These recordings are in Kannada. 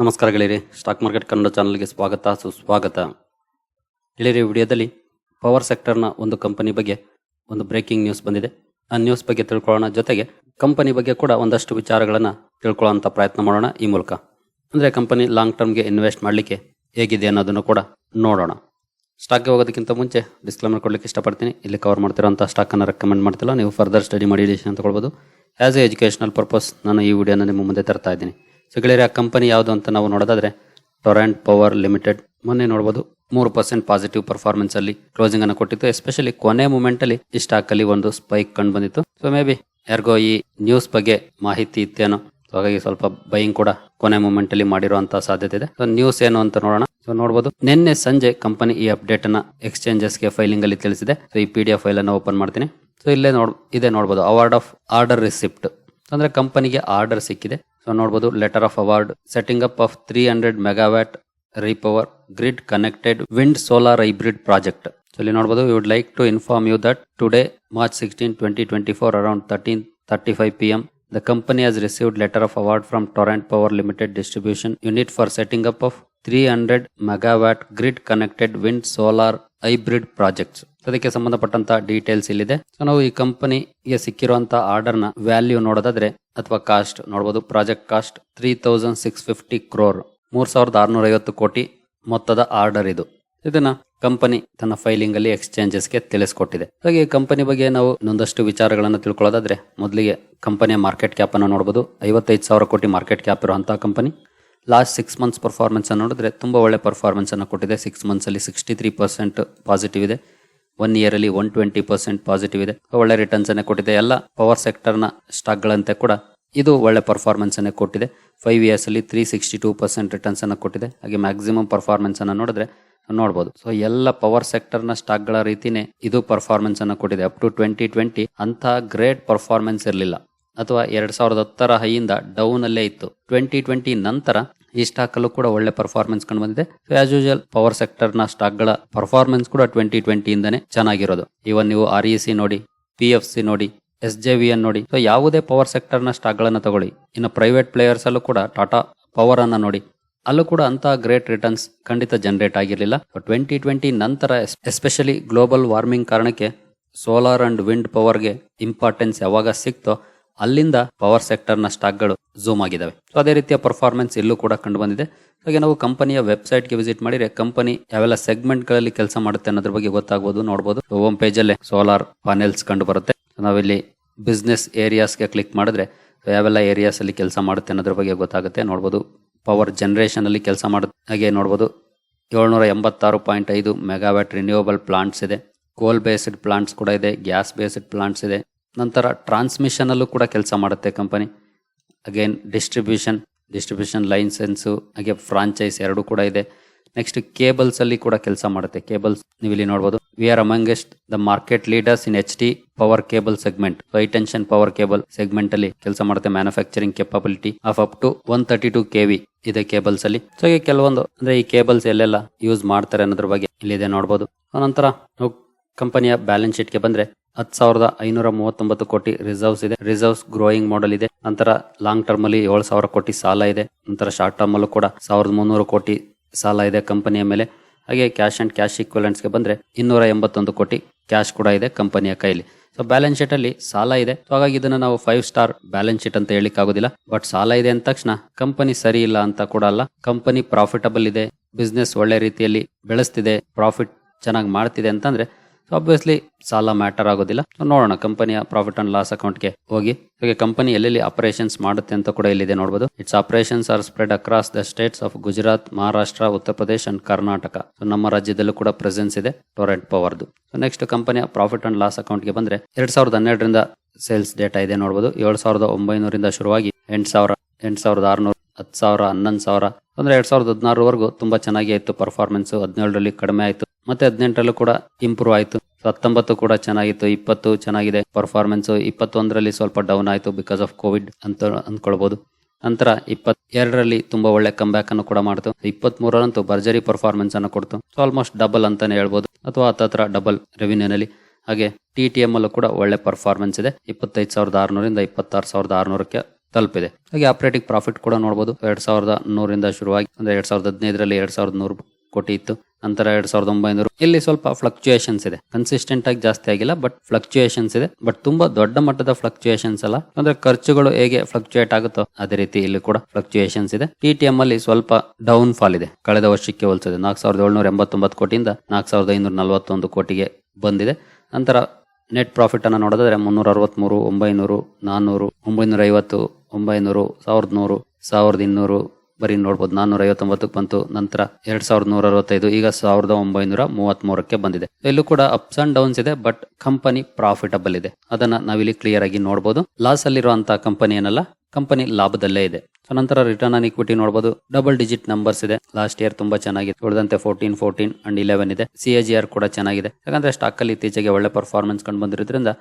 ನಮಸ್ಕಾರ ಗೆಳೆಯರಿ ಸ್ಟಾಕ್ ಮಾರ್ಕೆಟ್ ಕನ್ನಡ ಚಾನಲ್ಗೆ ಸ್ವಾಗತ, ಸುಸ್ವಾಗತ. ಗೆಳೆಯರಿ ವಿಡಿಯೋದಲ್ಲಿ ಪವರ್ ಸೆಕ್ಟರ್ನ ಒಂದು ಕಂಪನಿ ಬಗ್ಗೆ ಒಂದು ಬ್ರೇಕಿಂಗ್ ನ್ಯೂಸ್ ಬಂದಿದೆ. ಆ ನ್ಯೂಸ್ ಬಗ್ಗೆ ತಿಳ್ಕೊಳ್ಳೋಣ. ಜೊತೆಗೆ ಕಂಪನಿ ಬಗ್ಗೆ ಕೂಡ ಒಂದಷ್ಟು ವಿಚಾರಗಳನ್ನು ತಿಳ್ಕೊಳ್ಳೋಂಥ ಪ್ರಯತ್ನ ಮಾಡೋಣ ಈ ಮೂಲಕ. ಅಂದರೆ ಕಂಪನಿ ಲಾಂಗ್ ಟರ್ಮ್ಗೆ ಇನ್ವೆಸ್ಟ್ ಮಾಡಲಿಕ್ಕೆ ಹೇಗಿದೆ ಅನ್ನೋದನ್ನು ಕೂಡ ನೋಡೋಣ. ಸ್ಟಾಕ್ಗೆ ಹೋಗೋದಕ್ಕಿಂತ ಮುಂಚೆ ಡಿಸ್ಕ್ಲೇಮರ್ ಕೊಡಲಿಕ್ಕೆ ಇಷ್ಟಪಡ್ತೀನಿ. ಇಲ್ಲಿ ಕವರ್ ಮಾಡ್ತಿರೋಂಥ ಸ್ಟಾಕನ್ನು ರೆಕಮೆಂಡ್ ಮಾಡ್ತಿಲ್ಲ. ನೀವು ಫರ್ದರ್ ಸ್ಟಡಿ ಮಾಡಿ ಡಿಸಿಷನ್ ತಗೊಳ್ಬೋದು. ಆ್ಯಸ್ ಎ ಎಜುಕೇಷನಲ್ ಪರ್ಪಸ್ ನಾನು ಈ ವಿಡಿಯೋನ ನಿಮ್ಮ ಮುಂದೆ ತರ್ತಾ ಇದ್ದೀನಿ. ಸೊ ಕಂಪನಿ ಯಾವುದು ಅಂತ ನಾವು ನೋಡೋದಾದ್ರೆ ಟೊರೆಂಟ್ ಪವರ್ ಲಿಮಿಟೆಡ್ ಮೊನ್ನೆ ನೋಡಬಹುದು ಮೂರು ಪರ್ಸೆಂಟ್ ಪಾಸಿಟಿವ್ ಪರ್ಫಾರ್ಮೆನ್ಸ್ ಅಲ್ಲಿ ಕ್ಲೋಸಿಂಗ್ ಅನ್ನು ಕೊಟ್ಟಿತ್ತು. ಎಸ್ಪೆಷಲಿ ಕೊನೆ ಮೂಮೆಂಟ್ ಅಲ್ಲಿ ಈ ಸ್ಟಾಕ್ ಅಲ್ಲಿ ಒಂದು ಸ್ಪೈಕ್ ಕಂಡು ಬಂದಿತ್ತು. ಸೊ ಮೇ ಬಿ ಯಾರಿಗೋ ಈ ನ್ಯೂಸ್ ಬಗ್ಗೆ ಮಾಹಿತಿ ಇತ್ತೇನೋ. ಸೊ ಹಾಗಾಗಿ ಸ್ವಲ್ಪ ಬೈಯಿಂಗ್ ಕೂಡ ಕೊನೆ ಮೂಮೆಂಟ್ ಅಲ್ಲಿ ಮಾಡಿರುವಂತಹ ಸಾಧ್ಯತೆ ಇದೆ. ಸೊ ನ್ಯೂಸ್ ಏನು ಅಂತ ನೋಡೋಣ. ಸೊ ನೋಡಬಹುದು ನಿನ್ನೆ ಸಂಜೆ ಕಂಪನಿ ಈ ಅಪ್ಡೇಟ್ ಅನ್ನ ಎಕ್ಸ್ಚೇಂಜಸ್ಗೆ ಫೈಲಿಂಗ್ ಅಲ್ಲಿ ತಿಳಿಸಿದೆ. ಸೊ ಈ ಪಿ ಡಿ ಎಫ್ ಫೈಲ್ ಅನ್ನು ಓಪನ್ ಮಾಡ್ತೀನಿ. ಸೊ ಇಲ್ಲೇ ನೋಡ್, ಇದೆ ನೋಡಬಹುದು ಅವಾರ್ಡ್ ಆಫ್ ಆರ್ಡರ್ ರಿಸಿಪ್ಟ್ ಅಂದ್ರೆ ಕಂಪನಿಗೆ ಆರ್ಡರ್ ಸಿಕ್ಕಿದೆ. ಸೊ ನೋಡಬಹುದು letter of award setting up of three hundred megawatt repower grid connected wind solar hybrid project so ಇಲ್ಲಿ ನೋಡಬಹುದು you would like to inform you that today March sixteen twenty twenty four around thirteen thirty five P M The company has received letter of award from Torrent Power Limited Distribution Unit for setting up of 300 megawatt grid connected wind solar hybrid ಪ್ರಾಜೆಕ್ಟ್ಸ್. ಅದಕ್ಕೆ ಸಂಬಂಧಪಟ್ಟಂತ ಡೀಟೇಲ್ಸ್ ಇಲ್ಲಿದೆ. ಸೊ ನಾವು ಈ ಕಂಪನಿಗೆ ಸಿಕ್ಕಿರುವಂತ ಆರ್ಡರ್ನ ವ್ಯಾಲ್ಯೂ ನೋಡೋದಾದ್ರೆ, ಅಥವಾ ಕಾಸ್ಟ್ ನೋಡಬಹುದು project cost three thousand six fifty crore ಮೂರ್ ಸಾವಿರದ ಆರ್ನೂರ ಐವತ್ತು ಕೋಟಿ ಮೊತ್ತದ ಆರ್ಡರ್ ಇದು. ಇದನ್ನ ಕಂಪನಿ ತನ್ನ ಫೈಲಿಂಗ್ ಅಲ್ಲಿ ಎಕ್ಸ್ಚೇಂಜಸ್ಗೆ ತಿಳಿಸ್ಕೊಟ್ಟಿದೆ. ಹಾಗೆ ಈ ಕಂಪನಿ ಬಗ್ಗೆ ನಾವು ಒಂದಷ್ಟು ವಿಚಾರಗಳನ್ನು ತಿಳ್ಕೊಳ್ಳೋದಾದ್ರೆ, ಮೊದಲಿಗೆ ಕಂಪನಿಯ ಮಾರ್ಕೆಟ್ ಕ್ಯಾಪ್ ಅನ್ನು ನೋಡಬಹುದು ಐವತ್ತೈದು ಸಾವಿರ ಕೋಟಿ ಮಾರ್ಕೆಟ್ ಕ್ಯಾಪ್ ಇರುವಂತಹ ಕಂಪನಿ ಲಾಸ್ಟ್ ಸಿಕ್ಸ್ ಮಂತ್ಸ್ ಪರ್ಫಾರ್ಮೆನ್ಸನ್ನು ನೋಡಿದ್ರೆ ತುಂಬ ಒಳ್ಳೆ ಪರ್ಫಾರ್ಮೆನ್ಸನ್ನು ಕೊಟ್ಟಿದೆ. ಸಿಕ್ಸ್ ಮಂತ್ಸ್ ಅಲ್ಲಿ ಸಿಕ್ಸ್ಟಿ ತ್ರೀ ಪರ್ಸೆಂಟ್ ಪಾಸಿಟಿವ್ ಇದೆ. ಒನ್ ಇಯರ್ ಅಲ್ಲಿ ಒನ್ ಟ್ವೆಂಟಿ ಪರ್ಸೆಂಟ್ ಪಾಸಿಟಿವ್ ಇದೆ. ಒಳ್ಳೆ ರಿಟರ್ನ್ಸ್ ಅನ್ನು ಕೊಟ್ಟಿದೆ. ಎಲ್ಲ ಪವರ್ ಸೆಕ್ಟರ್ನ ಸ್ಟಾಕ್ಗಳಂತೆ ಸ್ಟಾಕ್ ಗಳಂತೆ ಕೂಡ ಇದು ಒಳ್ಳೆ ಪರ್ಫಾರ್ಮೆನ್ಸ್ ಅನ್ನು ಕೊಟ್ಟಿದೆ. ಫೈವ್ ಇಯರ್ಸ್ ಅಲ್ಲಿ three sixty two percent returns ಅನ್ನು ಕೊಟ್ಟಿದೆ. ಹಾಗೆ ಮ್ಯಾಕ್ಸಿಮಮ್ ಪರ್ಫಾರ್ಮೆನ್ಸ್ ಅನ್ನು ನೋಡಿದ್ರೆ ನೋಡಬಹುದು ಸೊ ಎಲ್ಲ ಪವರ್ ಸೆಕ್ಟರ್ನ ಸ್ಟಾಕ್ಗಳ ರೀತಿನೇ ಇದು ಪರ್ಫಾರ್ಮೆನ್ಸ್ ಅನ್ನು ಕೊಟ್ಟಿದೆ. ಅಪ್ ಟು ಟ್ವೆಂಟಿ ಟ್ವೆಂಟಿ ಅಂತ ಗ್ರೇಟ್ ಪರ್ಫಾರ್ಮೆನ್ಸ್ ಇರಲಿಲ್ಲ. ಅಥವಾ ಎರಡ್ ಸಾವಿರದ ಹತ್ತರ ಹೈಯಿಂದ ಡೌನ್ ಅಲ್ಲೇ ಇತ್ತು. ಟ್ವೆಂಟಿ ಟ್ವೆಂಟಿ ನಂತರ ಈ ಸ್ಟಾಕ್ ಅಲ್ಲೂ ಕೂಡ ಒಳ್ಳೆ ಪರ್ಫಾರ್ಮೆನ್ಸ್ ಕಂಡು ಬಂದಿದೆ. ಆಸ್ ಯೂಶಲ್ ಪವರ್ ಸೆಕ್ಟರ್ನ ಸ್ಟಾಕ್ಗಳ ಪರ್ಫಾರ್ಮೆನ್ಸ್ ಕೂಡ ಟ್ವೆಂಟಿ ಟ್ವೆಂಟಿ ಇಂದಾನೆ ಚೆನ್ನಾಗಿರೋದು. ಇವನ್ ನೀವು ಆರ್ ಇ ಸಿ ನೋಡಿ ಪಿ ಎಫ್ ಸಿ ನೋಡಿ ಎಸ್ ಜೆ ವಿ ಎನ್ ನೋಡಿ ಸೊ ಯಾವುದೇ ಪವರ್ ಸೆಕ್ಟರ್ನ ಸ್ಟಾಕ್ ಗಳನ್ನ ತಗೊಳ್ಳಿ. ಇನ್ನು ಪ್ರೈವೇಟ್ ಪ್ಲೇಯರ್ಸ್ ಅಲ್ಲೂ ಕೂಡ ಟಾಟಾ ಪವರ್ ಅನ್ನ ನೋಡಿ. ಅಲ್ಲೂ ಕೂಡ ಅಂತ ಗ್ರೇಟ್ ರಿಟರ್ನ್ಸ್ ಖಂಡಿತ ಜನರೇಟ್ ಆಗಿರಲಿಲ್ಲ. ಟ್ವೆಂಟಿ ಟ್ವೆಂಟಿ ನಂತರ ಎಸ್ಪೆಷಲಿ ಗ್ಲೋಬಲ್ ವಾರ್ಮಿಂಗ್ ಕಾರಣಕ್ಕೆ ಸೋಲಾರ್ ಅಂಡ್ ವಿಂಡ್ ಪವರ್ಗೆ ಇಂಪಾರ್ಟೆನ್ಸ್ ಯಾವಾಗ ಸಿಕ್ತೋ ಅಲ್ಲಿಂದ ಪವರ್ ಸೆಕ್ಟರ್ನ ಸ್ಟಾಕ್ಗಳು ಝೂಮ್ ಆಗಿದ್ದಾವೆ ಸೊ ಅದೇ ರೀತಿಯ ಪರ್ಫಾರ್ಮೆನ್ಸ್ ಇಲ್ಲೂ ಕೂಡ ಕಂಡು ಬಂದಿದೆ. ಹಾಗೆ ನಾವು ಕಂಪನಿಯ ವೆಬ್ಸೈಟ್ಗೆ ವಿಸಿಟ್ ಮಾಡಿದ್ರೆ ಕಂಪನಿ ಯಾವೆಲ್ಲ ಸೆಗ್ಮೆಂಟ್ಗಳಲ್ಲಿ ಕೆಲಸ ಮಾಡುತ್ತೆ ಅನ್ನೋದ್ರ ಬಗ್ಗೆ ಗೊತ್ತಾಗಬಹುದು ನೋಡಬಹುದು ಹೋಮ್ ಪೇಜ್ ಅಲ್ಲೇ ಸೋಲಾರ್ ಪ್ಯಾನೆಲ್ಸ್ ಕಂಡು ಬರುತ್ತೆ. ನಾವಿಲ್ಲಿ ಬಿಸ್ನೆಸ್ ಏರಿಯಾಸ್ಗೆ ಕ್ಲಿಕ್ ಮಾಡಿದ್ರೆ ಯಾವೆಲ್ಲ ಏರಿಯಾಸ್ ಅಲ್ಲಿ ಕೆಲಸ ಮಾಡುತ್ತೆ ಅನ್ನೋದ್ರ ಬಗ್ಗೆ ಗೊತ್ತಾಗುತ್ತೆ ನೋಡಬಹುದು ಪವರ್ ಜನರೇಷನ್ ಅಲ್ಲಿ ಕೆಲಸ ಮಾಡುತ್ತೆ. ಹಾಗೆ ನೋಡಬಹುದು ಏಳ್ನೂರ ಎಂಬತ್ತಾರು ಪಾಯಿಂಟ್ ಐದು ಮೆಗಾವ್ಯಾಟ್ ರಿನ್ಯೂವಬಲ್ ಪ್ಲಾಂಟ್ಸ್ ಇದೆ. ಕೋಲ್ ಬೇಸ್ಡ್ ಪ್ಲಾಂಟ್ಸ್ ಕೂಡ ಇದೆ ಗ್ಯಾಸ್ ಬೇಸ್ಡ್ ಪ್ಲಾಂಟ್ಸ್ ಇದೆ. ನಂತರ ಟ್ರಾನ್ಸ್ಮಿಷನ್ ಅಲ್ಲೂ ಕೂಡ ಕೆಲಸ ಮಾಡುತ್ತೆ company again distribution distribution licence ಹಾಗೆ ಫ್ರಾಂಚೈಸ್ ಎರಡು ಕೂಡ ಇದೆ. ನೆಕ್ಸ್ಟ್ ಕೇಬಲ್ಸ್ ಅಲ್ಲಿ ಕೂಡ ಕೆಲಸ ಮಾಡುತ್ತೆ. ಕೇಬಲ್ಸ್ ನೀವು ಇಲ್ಲಿ ನೋಡಬಹುದು we are amongst the market leaders in H T power cable segment high tension power cable segment ಅಲ್ಲಿ ಕೆಲಸ ಮಾಡುತ್ತೆ. Manufacturing capability of up to one thirty two KV ಇದೆ ಕೇಬಲ್ಸ್ ಅಲ್ಲಿ. ಸೊ ಈ ಕೆಲವೊಂದು, ಅಂದ್ರೆ ಈ ಕೇಬಲ್ಸ್ ಎಲ್ಲೆಲ್ಲ ಯೂಸ್ ಮಾಡ್ತಾರೆ ಅನ್ನೋದ್ರ ಬಗ್ಗೆ ಇಲ್ಲಿದೆ ನೋಡಬಹುದು ನಂತರ ಕಂಪನಿಯ ಬ್ಯಾಲೆನ್ಸ್ ಶೀಟ್ಗೆ ಬಂದ್ರೆ ಹತ್ತು ಸಾವಿರದ ಐನೂರ ಮೂವತ್ತೊಂಬತ್ತು ಕೋಟಿ ರಿಸರ್ವ್ಸ್ ಇದೆ. ರಿಸರ್ವ್ಸ್ ಗ್ರೋಯಿಂಗ್ ಮಾಡಲ್ ಇದೆ. ನಂತರ ಲಾಂಗ್ ಟರ್ಮ್ ಅಲ್ಲಿ ಏಳು ಸಾವಿರ ಕೋಟಿ ಸಾಲ ಇದೆ. ನಂತರ ಶಾರ್ಟ್ ಟರ್ಮ್ ಅಲ್ಲೂ ಕೂಡ ಸಾವಿರದ ಮುನ್ನೂರು ಕೋಟಿ ಸಾಲ ಇದೆ ಕಂಪನಿಯ ಮೇಲೆ. ಹಾಗೆ ಕ್ಯಾಶ್ ಅಂಡ್ ಕ್ಯಾಶ್ಗೆ ಬಂದ್ರೆ ಇನ್ನೂರ ಎಂಬತ್ತೊಂದು ಕೋಟಿ ಕ್ಯಾಶ್ ಕೂಡ ಇದೆ ಕಂಪನಿಯ ಕೈಲಿ. ಸೊ ಬ್ಯಾಲೆನ್ಸ್ ಶೀಟ್ ಅಲ್ಲಿ ಸಾಲ ಇದೆ. ಸೊ ಹಾಗಾಗಿ ಇದನ್ನ ನಾವು ಫೈವ್ ಸ್ಟಾರ್ ಬ್ಯಾಲೆನ್ಸ್ ಶೀಟ್ ಅಂತ ಹೇಳಿಕ್ ಆಗೋದಿಲ್ಲ. ಬಟ್ ಸಾಲ ಇದೆ ಅಂದ ತಕ್ಷಣ ಕಂಪನಿ ಸರಿ ಇಲ್ಲ ಅಂತ ಕೂಡ ಅಲ್ಲ. ಕಂಪನಿ ಪ್ರಾಫಿಟಬಲ್ ಇದೆ. ಬಿಸ್ನೆಸ್ ಒಳ್ಳೆ ರೀತಿಯಲ್ಲಿ ಬೆಳೆಸ್ತಿದೆ. ಪ್ರಾಫಿಟ್ ಚೆನ್ನಾಗಿ ಮಾಡ್ತಿದೆ ಅಂತಂದ್ರೆ ಸೊ ಅಬ್ವಿಯಸ್ಲಿ ಸಾಲ ಮ್ಯಾಟರ್ ಆಗೋದಿಲ್ಲ. ನೋಡೋಣ ಕಂಪನಿಯ ಪ್ರಾಫಿಟ್ ಅಂಡ್ ಲಾಸ್ ಅಕೌಂಟ್ಗೆ ಹೋಗಿ. ಹಾಗೆ ಕಂಪನಿ ಎಲ್ಲೆಲ್ಲಿ ಆಪರೇಷನ್ಸ್ ಮಾಡುತ್ತೆ ಅಂತ ಕೂಡ ಇಲ್ಲಿದೆ ನೋಡಬಹುದು its operations are spread across the states of Gujarat Maharashtra Uttar Pradesh and Karnataka so ನಮ್ಮ ರಾಜ್ಯದಲ್ಲೂ ಕೂಡ ಪ್ರೆಸೆನ್ಸ್ ಇದೆ ಟೊರೆಂಟ್ ಪವರ್ದು ನೆಕ್ಸ್ಟ್ ಕಂಪನಿಯ ಪ್ರಾಫಿಟ್ ಅಂಡ್ ಲಾಸ್ ಅಕೌಂಟ್ಗೆ ಬಂದ್ರೆ ಎರಡ್ ಸಾವಿರದ ಹನ್ನೆರಡರಿಂದ ಸೇಲ್ಸ್ ಡೇಟಾ ಇದೆ ನೋಡಬಹುದು ಏಳು ಸಾವಿರದ ಒಂಬೈನೂರಿಂದ ಶುರುವಾಗಿ ಎಂಟು ಸಾವಿರ, ಎಂಟು ಸಾವಿರದ ಆರುನೂರು ಹತ್ತು ಸಾವಿರ, ಹನ್ನೊಂದು ಸಾವಿರ, ಅಂದ್ರೆ ಎರಡ್ ಸಾವಿರದ ಹದಿನಾರವರೆಗೂ ತುಂಬಾ ಚೆನ್ನಾಗಿ ಆಯ್ತು ಪರ್ಫಾರ್ಮೆನ್ಸ್ ಹದಿನೇಳರಲ್ಲಿ ಕಡಿಮೆ ಆಯ್ತು. ಮತ್ತೆ ಹದಿನೆಂಟರಲ್ಲೂ ಕೂಡ ಇಂಪ್ರೂವ್ ಆಯ್ತು. ಹತ್ತೊಂಬತ್ತು ಕೂಡ ಚೆನ್ನಾಗಿತ್ತು, ಇಪ್ಪತ್ತು ಚೆನ್ನಾಗಿದೆ ಪರ್ಫಾರ್ಮೆನ್ಸ್ ಇಪ್ಪತ್ತೊಂದರಲ್ಲಿ ಸ್ವಲ್ಪ ಡೌನ್ ಆಯ್ತು ಬಿಕಾಸ್ ಆಫ್ ಕೋವಿಡ್ ಅಂತ ಅಂದ್ಕೊಳ್ಬಹುದು ನಂತರ ಇಪ್ಪತ್ ಎರಡರಲ್ಲಿ ತುಂಬಾ ಒಳ್ಳೆ ಕಂಬ್ಯಾಕ್ ಅನ್ನು ಕೂಡ ಮಾಡ್ತು. ಇಪ್ಪತ್ತ್ ಮೂರರಂತೂ ಭರ್ಜರಿ ಪರ್ಫಾರ್ಮೆನ್ಸ್ ಅನ್ನು ಕೊಡ್ತು. ಸೊ ಆಲ್ಮೋಸ್ಟ್ ಡಬಲ್ ಅಂತಾನೆ ಹೇಳ್ಬೋದು. ಅಥವಾ ಹತ್ತತ್ರ ಡಬಲ್ ರೆವಿನ್ಯೂನಲ್ಲಿ ಹಾಗೆ ಟಿ ಟಿ ಎಂ ಅಲ್ಲೂ ಕೂಡ ಒಳ್ಳೆ ಪರ್ಫಾರ್ಮೆನ್ಸ್ ಇದೆ. ಇಪ್ಪತ್ತೈದು ಸಾವಿರದ ಆರುನೂರಿಂದ ಇಪ್ಪತ್ತಾರು ಸಾವಿರದ ಆರುನೂರಕ್ಕೆ ತಲುಪಿದೆ. ಹಾಗೆ ಆಪರೇಟಿಂಗ್ ಪ್ರಾಫಿಟ್ ಕೂಡ ನೋಡಬಹುದು ಎರಡ್ ಸಾವಿರದ ನೂರಿಂದ ಶುರುವಾಗಿ, ಅಂದ್ರೆ ಎರಡ್ ಸಾವಿರದ ಹದಿನೈದರಲ್ಲಿ ಎರಡ್ ಸಾವಿರದ ನೂರು ಕೋಟಿ ಇತ್ತು. ನಂತರ ಎರಡ್ ಸಾವಿರದ ಒಂಬೈನೂರು. ಇಲ್ಲಿ ಸ್ವಲ್ಪ ಫ್ಲಕ್ಚುಯೇಷನ್ಸ್ ಇದೆ. ಕನ್ಸಿಸ್ಟೆಂಟ್ ಆಗಿ ಜಾಸ್ತಿ ಆಗಿಲ್ಲ ಬಟ್ ಫ್ಲಕ್ಚುಯೇಷನ್ಸ್ ಇದೆ. ಬಟ್ ತುಂಬಾ ದೊಡ್ಡ ಮಟ್ಟದ ಫ್ಲಕ್ಚುಯೇಷನ್ಸ್ ಅಲ್ಲ. ಅಂದ್ರೆ ಖರ್ಚುಗಳು ಹೇಗೆ ಫ್ಲಕ್ಚುಯೇಟ್ ಆಗುತ್ತೋ ಅದೇ ರೀತಿ ಇಲ್ಲಿ ಕೂಡ ಫ್ಲಕ್ಚುಯೇಷನ್ಸ್ ಇದೆ. ಟಿ ಟಿ ಎಂ ಅಲ್ಲಿ ಸ್ವಲ್ಪ ಡೌನ್ ಫಾಲ್ ಇದೆ. ಕಳೆದ ವರ್ಷಕ್ಕೆ ಹೋಲಿಸಿದೆ ನಾಲ್ಕು ಸಾವಿರದ ಏಳ್ನೂರ ಎಂಬತ್ತೊಂಬತ್ತು ಕೋಟಿಯಿಂದ ನಾಲ್ಕು ಸಾವಿರದ ಐನೂರ ನಲವತ್ತೊಂದು ಕೋಟಿಗೆ ಬಂದಿದೆ. ನಂತರ ನೆಟ್ ಪ್ರಾಫಿಟ್ ಅನ್ನು ನೋಡೋದಾದ್ರೆ ಮುನ್ನೂರ ಅರವತ್ಮೂರು ಒಂಬೈನೂರು, ನಾನ್ನೂರು ಒಂಬೈನೂರ ಐವತ್ತು ಒಂಬೈನೂರು, ಸಾವಿರದ ನೂರು, ಸಾವಿರದ ಇನ್ನೂರು ಬರೀ ನೋಡ್ಬೋದು ನಾನ್ನೂರ ಐವತ್ತೊಂಬತ್ತಕ್ಕೆ ಬಂತು, ನಂತರ ಎರಡ್ ಸಾವಿರದ ನೂರ ಅರವತ್ತೈದು ಈಗ ಸಾವಿರದ ಒಂಬೈನೂರ ಮೂವತ್ತ್ ಮೂರಕ್ಕೆ ಬಂದಿದೆ. ಇಲ್ಲೂ ಕೂಡ ಅಪ್ಸ್ ಅಂಡ್ ಡೌನ್ಸ್ ಇದೆ ಬಟ್ ಕಂಪನಿ ಪ್ರಾಫಿಟಬಲ್ ಇದೆ. ಅದನ್ನ ನಾವಿಲ್ಲಿ ಕ್ಲಿಯರ್ ಆಗಿ ನೋಡಬಹುದು ಲಾಸ್ ಅಲ್ಲಿರುವಂತಹ ಕಂಪನಿ ಏನಲ್ಲ ಕಂಪನಿ ಲಾಭದಲ್ಲೇ ಇದೆ. ನಂತರ ರಿಟರ್ನ್ ಆನ್ ಇಕ್ವಿಟಿ ನೋಡಬಹುದು ಡಬಲ್ ಡಿಜಿಟ್ ನಂಬರ್ಸ್ ಇದೆ. ಲಾಸ್ಟ್ ಇಯರ್ ತುಂಬಾ ಚೆನ್ನಾಗಿದೆ. ಉಳಿದಂತೆ ಫೋರ್ಟೀನ್ ಫೋರ್ಟೀನ್ ಅಂಡ್ ಇಲೆವೆನ್ ಇದೆ. ಸಿ ಎ ಜಿ ಆರ್ ಕೂಡ ಚೆನ್ನಾಗಿದೆ. ಯಾಕಂದ್ರೆ ಸ್ಟಾಕ್ ಅಲ್ಲಿ ಇತ್ತೀಚೆಗೆ ಒಳ್ಳೆ ಪರ್ಫಾರ್ಮೆನ್ಸ್ ಕಂಡು ಬಂದಿರೋದ್ರಿಂದ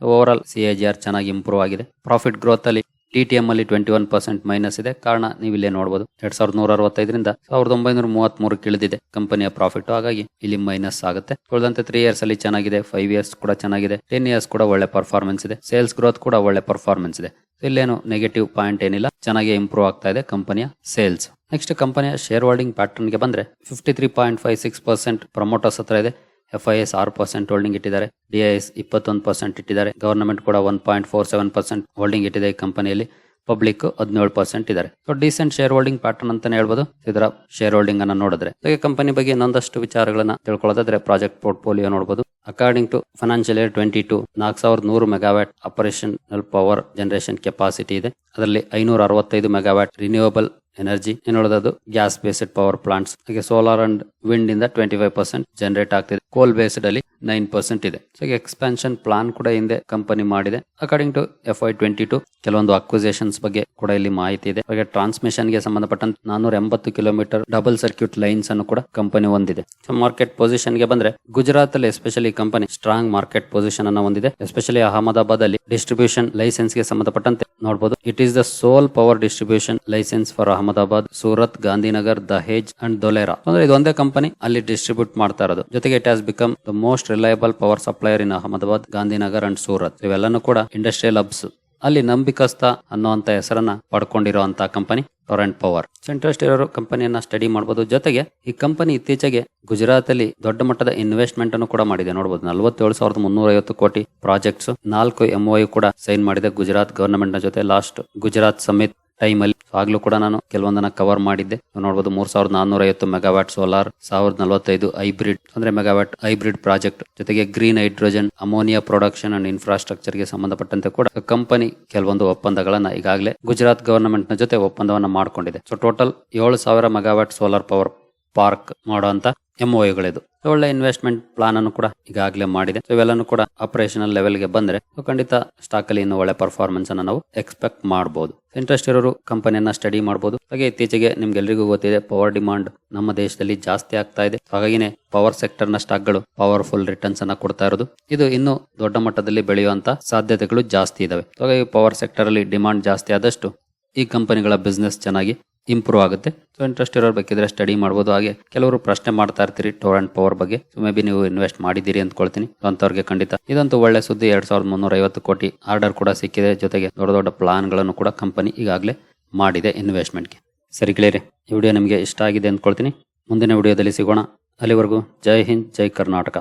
ಓವರ್ ಆಲ್ ಸಿ ಆರ್ ಚೆನ್ನಾಗಿ ಇಂಪ್ರೂವ್ ಆಗಿದೆ. ಪ್ರಾಫಿಟ್ ಗ್ರೋತ್ ಅಲ್ಲಿ ಟಿ ಟಿ ಎಂ ಅಲ್ಲಿ ಟ್ವೆಂಟಿ ಒನ್ ಪರ್ಸೆಂಟ್ ಮೈನಸ್ ಇದೆ. ಕಾರಣ ನೀವು ಇಲ್ಲೇ ನೋಡಬಹುದು ಎರಡ್ ಸಾವಿರದ ನೂರ ಅರವತ್ತೈದರಿಂದ ಸಾವಿರದ ಒಂಬೈನೂರ ಮೂವತ್ತ್ ಮೂರು ಇಳಿದಿದೆ ಕಂಪನಿಯ ಪ್ರಾಫಿಟ್ ಹಾಗಾಗಿ ಇಲ್ಲಿ ಮೈನಸ್ ಆಗುತ್ತೆ. ಉಳಿದಂತೆ ತ್ರೀ ಇಯರ್ಸ್ ಅಲ್ಲಿ ಚೆನ್ನಾಗಿದೆ. ಫೈವ್ ಇಯರ್ಸ್ ಕೂಡ ಚೆನ್ನಾಗಿದೆ. ಟೆನ್ ಇಯರ್ಸ್ ಕೂಡ ಒಳ್ಳೆ ಪರ್ಫಾರ್ಮೆನ್ಸ್ ಇದೆ. ಸೇಲ್ಸ್ ಗ್ರೋತ್ ಕೂಡ ಒಳ್ಳೆ ಪರ್ಫಾರ್ಮೆನ್ಸ್ ಇದೆ. ಇಲ್ಲೇನು ನೆಗೆಟಿವ್ ಪಾಯಿಂಟ್ ಏನಿಲ್ಲ. ಚೆನ್ನಾಗಿ ಇಂಪ್ರೂವ್ ಆಗ್ತಾ ಇದೆ ಕಂಪನಿಯ ಸೇಲ್ಸ್ ನೆಕ್ಸ್ಟ್ ಕಂಪನಿಯ ಶೇರ್ ಹೋಲ್ಡಿಂಗ್ ಪ್ಯಾಟರ್ನ್ಗೆ ಬಂದ್ರೆ fifty three point five six percent promoters ಹತ್ರ ಇದೆ. ಎಫ್ ಐ ಎಸ್ ಆರು ಪರ್ಸೆಂಟ್ ಹೋಲ್ಡಿಂಗ್ ಇಟ್ಟಿದ್ದಾರೆ. ಡಿ ಐ ಎಸ್ ಇಪ್ಪತ್ತೊಂದು ಪರ್ಸೆಂಟ್ ಇಟ್ಟಿದ್ದಾರೆ. ಗವರ್ನಮೆಂಟ್ ಕೂಡ one point four seven percent holding ಇಟ್ಟಿದೆ ಈ ಕಂಪನಿಯಲ್ಲಿ. ಪಬ್ಲಿಕ್ ಹದಿನೇಳು ಪರ್ಸೆಂಟ್ ಇದ್ದಾರೆ. So decent share holding pattern ಅಂತಾನೆ ಹೇಳ್ಬೋದು. ಇದರ ಶೇರ್ ಹೋಲ್ಡಿಂಗ್ ಅನ್ನ ನೋಡಿದ್ರೆ. ಹಾಗೆ ಕಂಪನಿ ಬಗ್ಗೆ ಇನ್ನೊಂದಷ್ಟು ವಿಚಾರಗಳನ್ನ ತಿಳ್ಕೊಳ್ಳೋದಾದ್ರೆ ಪ್ರಾಜೆಕ್ಟ್ ಪೋರ್ಟ್ಫೋಲಿಯೋ ನೋಡಬಹುದು according to financial year twenty two ನಾಲ್ಕು ಸಾವಿರದ ನೂರು megawatt operation power generation capacity ಇದೆ. ಅದರಲ್ಲಿ ಐನೂರ ಅರವತ್ತೈದು ಮೆಗಾವ್ಯಾಟ್ ರಿನ್ಯೂವಬಲ್ ಎನರ್ಜಿ. ಇನ್ನುಳಿದದು ಗ್ಯಾಸ್ ಬೇಸ್ಡ್ ಪವರ್ ಪ್ಲಾಂಟ್ಸ್ ಹಾಗೆ ಸೋಲಾರ್ ಅಂಡ್ ವಿಂಡ್ ಇಂದ ಟ್ವೆಂಟಿ ಫೈವ್ ಪರ್ಸೆಂಟ್ ಜನರೇಟ್ ಆಗ್ತಿದೆ. ಕೋಲ್ ಬೇಸ್ಡ್ ಅಲ್ಲಿ ನೈನ್ ಪರ್ಸೆಂಟ್ ಇದೆ. ಸೊ ಎಕ್ಸ್ಪಾನ್ಷನ್ ಪ್ಲಾನ್ ಕೂಡ ಹಿಂದೆ ಕಂಪನಿ ಮಾಡಿದೆ. According to F I twenty two ಕೆಲವೊಂದು ಅಕ್ವಿಸೇಷನ್ಸ್ ಬಗ್ಗೆ ಕೂಡ ಇಲ್ಲಿ ಮಾಹಿತಿ ಇದೆ. ಹಾಗೆ ಟ್ರಾನ್ಸ್ಮಿಷನ್ಗೆ ಸಂಬಂಧಪಟ್ಟಂತೆ ನಾನೂರ ಎಂಬತ್ತು ಕಿಲೋಮೀಟರ್ ಡಬಲ್ ಸರ್ಕ್ಯೂಟ್ ಲೈನ್ಸ್ ಅನ್ನು ಕೂಡ ಕಂಪನಿ ಹೊಂದಿದೆ. ಮಾರ್ಕೆಟ್ ಪೊಸಿಷನ್ಗೆ ಬಂದ್ರೆ ಗುಜರಾತ್ ಅಲ್ಲಿ especially company strong market position ಅನ್ನು ಹೊಂದಿದೆ. ಎಸ್ಪೆಷಲಿ ಅಹಮದಾಬಾದ್ ಅಲ್ಲಿ ಡಿಸ್ಟ್ರಿಬ್ಯೂಷನ್ ಲೈಸೆನ್ಸ್ಗೆ ಸಂಬಂಧಪಟ್ಟಂತೆ ನೋಡಬಹುದು it is the sole power distribution licence for Ahmedabad Surat Gandhinagar Dahej and Dholera ಅಂದ್ರೆ ಇದೊಂದೇ ಕಂಪನಿ ಅಲ್ಲಿ ಡಿಸ್ಟ್ರಿಬ್ಯೂಟ್ ಮಾಡ್ತಾ ಇರೋದು. ಜೊತೆಗೆ it has become the most reliable power supplier in Ahmedabad Gandhinagar and Surat ಇವೆಲ್ಲನೂ ಕೂಡ ಇಂಡಸ್ಟ್ರಿಯಲ್ ಹಬ್ಸ್ ಅಲ್ಲಿ ನಂಬಿಕಸ್ತ ಅನ್ನುವಂತ ಹೆಸರನ್ನ ಪಡ್ಕೊಂಡಿರುವಂತಹ ಕಂಪನಿ ಟೊರೆಂಟ್ ಪವರ್ ಇಂಟ್ರೆಸ್ಟ್ ಇರೋರು ಕಂಪನಿಯನ್ನ ಸ್ಟಡಿ ಮಾಡಬಹುದು ಜೊತೆಗೆ ಈ ಕಂಪನಿ ಇತ್ತೀಚೆಗೆ ಗುಜರಾತ್ ಅಲ್ಲಿ ದೊಡ್ಡ ಮಟ್ಟದ ಇನ್ವೆಸ್ಟ್ಮೆಂಟ್ ಅನ್ನು ಕೂಡ ಮಾಡಿದೆ. ನೋಡಬಹುದು ನಲವತ್ತೇಳು ಸಾವಿರದ ಮುನ್ನೂರ ಐವತ್ತು ಕೋಟಿ ಪ್ರಾಜೆಕ್ಟ್ಸ್ ನಾಲ್ಕು ಎಂಒ ಕೂಡ ಸೈನ್ ಮಾಡಿದೆ ಗುಜರಾತ್ ಗವರ್ನಮೆಂಟ್ನ ಜೊತೆ. ಲಾಸ್ಟ್ ಗುಜರಾತ್ ಸಮಿತ್ ಟೈಮ್ ಅಲ್ಲಿ ಆಗ್ಲೂ ಕೂಡ ನಾನು ಕೆಲವೊಂದನ್ನ ಕವರ್ ಮಾಡಿದ್ದೆ. ನೋಡಬಹುದು ಮೂರ್ ಸಾವಿರದ ನಾನ್ನೂರ ಐವತ್ತು ಮೆಗಾವ್ಯಾಟ್ ಸೋಲಾರ್ ಸಾವಿರದ ನಲವತ್ತೈದು ಹೈಬ್ರಿಡ್ ಅಂದ್ರೆ ಮೆಗಾವ್ಯಾಟ್ ಹೈಬ್ರಿಡ್ ಪ್ರಾಜೆಕ್ಟ್ ಜೊತೆಗೆ green hydrogen ammonia production and ಇನ್ಫ್ರಾಸ್ಟ್ರಕ್ಚರ್ಗೆ ಸಂಬಂಧಪಟ್ಟಂತೆ ಕೂಡ ಕಂಪನಿ ಕೆಲವೊಂದು ಒಪ್ಪಂದಗಳನ್ನ ಈಗಾಗಲೇ ಗುಜರಾತ್ ಗವರ್ನಮೆಂಟ್ನ ಜೊತೆ ಒಪ್ಪಂದವನ್ನ ಮಾಡಿಕೊಂಡಿದೆ. ಸೊ ಟೋಟಲ್ ಏಳು ಸಾವಿರ ಮೆಗಾವ್ಯಾಟ್ ಸೋಲಾರ್ ಪವರ್ ಪಾರ್ಕ್ ಮಾಡುವಂತ ಎಂಒಯುಗಳಿದು ಒಳ್ಳೆ ಇನ್ವೆಸ್ಟ್ಮೆಂಟ್ ಪ್ಲಾನ್ ಅನ್ನು ಕೂಡ ಈಗಾಗಲೇ ಮಾಡಿದೆ. ಇವೆಲ್ಲನೂ ಕೂಡ ಆಪರೇಷನಲ್ ಲೆವೆಲ್ಗೆ ಬಂದ್ರೆ ಖಂಡಿತ ಸ್ಟಾಕ್ ಅಲ್ಲಿ ಇನ್ನು ಒಳ್ಳೆ ಪರ್ಫಾರ್ಮೆನ್ಸ್ ಅನ್ನ ನಾವು ಎಕ್ಸ್ಪೆಕ್ಟ್ ಮಾಡಬಹುದು ಇಂಟ್ರೆಸ್ಟ್ ಇರೋರು ಕಂಪನಿಯನ್ನ ಸ್ಟಡಿ ಮಾಡಬಹುದು ಹಾಗೆ ಇತ್ತೀಚೆಗೆ ನಿಮ್ಗೆಲ್ರಿಗೂ ಗೊತ್ತಿದೆ ಪವರ್ ಡಿಮಾಂಡ್ ನಮ್ಮ ದೇಶದಲ್ಲಿ ಜಾಸ್ತಿ ಆಗ್ತಾ ಇದೆ. ಹಾಗಾಗಿನೇ ಪವರ್ ಸೆಕ್ಟರ್ನ ಸ್ಟಾಕ್ಗಳು ಪವರ್ಫುಲ್ ರಿಟರ್ನ್ಸ್ ಅನ್ನ ಕೊಡ್ತಾ ಇರೋದು. ಇದು ಇನ್ನು ದೊಡ್ಡ ಮಟ್ಟದಲ್ಲಿ ಬೆಳೆಯುವಂತ ಸಾಧ್ಯತೆಗಳು ಜಾಸ್ತಿ ಇದಾವೆ. ಹಾಗಾಗಿ ಪವರ್ ಸೆಕ್ಟರ್ ಅಲ್ಲಿ ಡಿಮಾಂಡ್ ಜಾಸ್ತಿ ಆದಷ್ಟು ಈ ಕಂಪನಿಗಳ ಬಿಸ್ನೆಸ್ ಚೆನ್ನಾಗಿ ಇಂಪ್ರೂವ್ ಆಗುತ್ತೆ. ಸೊ ಇಂಟ್ರೆಸ್ಟ್ ಇರೋರು ಬೇಕಿದ್ರೆ ಸ್ಟಡಿ ಮಾಡ್ಬೋದು. ಹಾಗೆ ಕೆಲವರು ಪ್ರಶ್ನೆ ಮಾಡ್ತಾ ಇರ್ತೀರಿ ಟೋರ್ ಅಂಡ್ ಪವರ್ ಬಗ್ಗೆ. ಸೊ ಮೇ ಬಿ ನೀವು ಇನ್ವೆಸ್ಟ್ ಮಾಡಿದ್ದೀರಿ ಅಂದ್ಕೊಳ್ತೀನಿ. ಅಂತವ್ರಿಗೆ ಖಂಡಿತ. ಇದಂತೂ ಒಳ್ಳೆ ಸುದ್ದಿ. ಎರಡ್ ಸಾವಿರದ ಮುನ್ನೂರ ಐವತ್ತು ಕೋಟಿ ಆರ್ಡರ್ ಕೂಡ ಸಿಕ್ಕಿದೆ. ಜೊತೆಗೆ ದೊಡ್ಡ ದೊಡ್ಡ ಪ್ಲಾನ್ಗಳನ್ನು ಕೂಡ ಕಂಪನಿ ಈಗಾಗಲೇ ಮಾಡಿದೆ ಇನ್ವೆಸ್ಟ್ಮೆಂಟ್ಗೆ ಸರಿ ಗೆಳೆಯರೆ, ಈ ವಿಡಿಯೋ ನಿಮಗೆ ಇಷ್ಟ ಆಗಿದೆ ಅಂದ್ಕೊಳ್ತೀನಿ. ಮುಂದಿನ ವಿಡಿಯೋದಲ್ಲಿ ಸಿಗೋಣ. ಅಲ್ಲಿವರೆಗೂ ಜೈ ಹಿಂದ್, ಜೈ ಕರ್ನಾಟಕ.